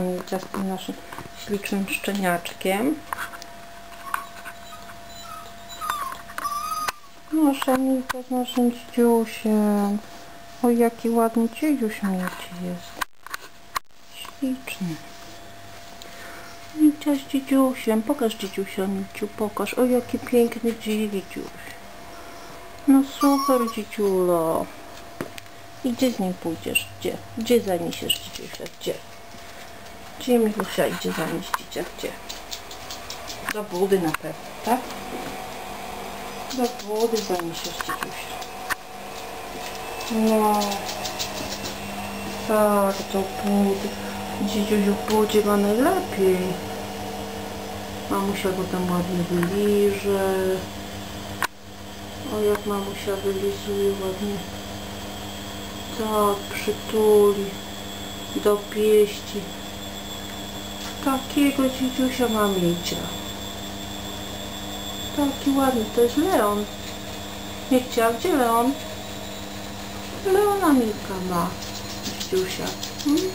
Milcia z tym naszym ślicznym szczeniaczkiem. Nasza Milcia z naszym dzidziusiem. Oj, jaki ładny dzidziuś Milci jest. Śliczny. Milcia z dzidziusiem. Pokaż dzidziusia, Milciu, pokaż. O, jaki piękny dzidziuś. No super, dzidziulo. I gdzie z nim pójdziesz? Gdzie? Gdzie zaniesiesz dzidziusia? Gdzie? Gdzie Milusia idzie zanieść dzieciak? Gdzie? Do budy na pewno, tak? Do budy zaniesiesz dzidziusia. No. Tak, do budy. Dzidziusiu budzie ma najlepiej. Mamusia go tam ładnie wyliże. O, jak mamusia wylizuje ładnie. Tak, przytuli. Do pieści. Takiego dzidziusia ma Micia. Taki ładny, to jest Leon. Nie chciała, gdzie Leon? Leona Milka ma dzidziusia. Hmm?